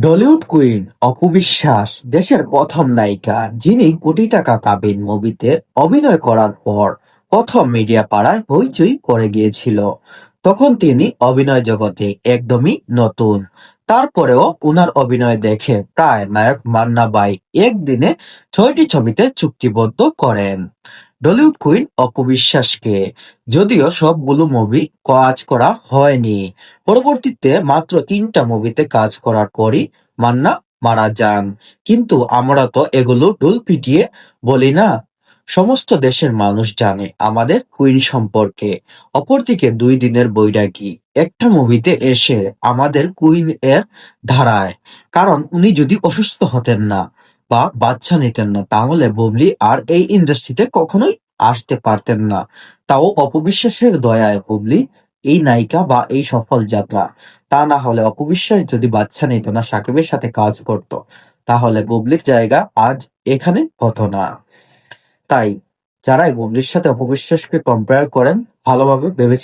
ঢলিউড queen Apu Biswas, দেশের প্রথম নায়িকা, যিনি কোটি টাকা কাবিন মুভিতে অভিনয় করার পর প্রথম মিডিয়া পাড়ায় হইচই করে গিয়েছিল। তখন তিনি অভিনয় জগতে একদমই নতুন। তারপরেও উনার অভিনয় দেখে প্রায় নায়ক মান্না বাই একদিনে ছয়টি ছবিতে চুক্তিবদ্ধ করেন। ডলিউড কুইন অপু বিশ্বাসকে যদিও সবগুলো মুভি কাজ করা হয়নি। পরবর্তীতে মাত্র তিনটা মুভিতে কাজ করার পরই মান্না মারা যান। কিন্তু আমরা তো এগুলো ডুল পিটিয়ে বলি না। সমস্ত দেশের মানুষ জানে আমাদের কুইন সম্পর্কে। অপরদিকে দুই দিনের বৈরাগী। একটা মুভিতে এসে আমাদের কুইন এর ধারায়। কারণ উনি যদি অসুস্থ হতেন না বা বাচ্চা নিতেন না। তাহলে বুবলি আর এই ইন্ডাস্ট্রিতে কখনোই আসতে পারতেন না। তাও অপবিশ্বাসের দয়ায় বুবলি এই নায়িকা বা এই সফল যাত্রা। তা না হলে অপবিশ্বাস যদি বাচ্চা নিত না, সাকিবের সাথে কাজ করত, তাহলে বুবলির জায়গা আজ এখানে হতো না। তাই যারাই বুবলির সাথে অপবিশ্বাসকে কম্পেয়ার করেন, ভালোভাবে ভেবে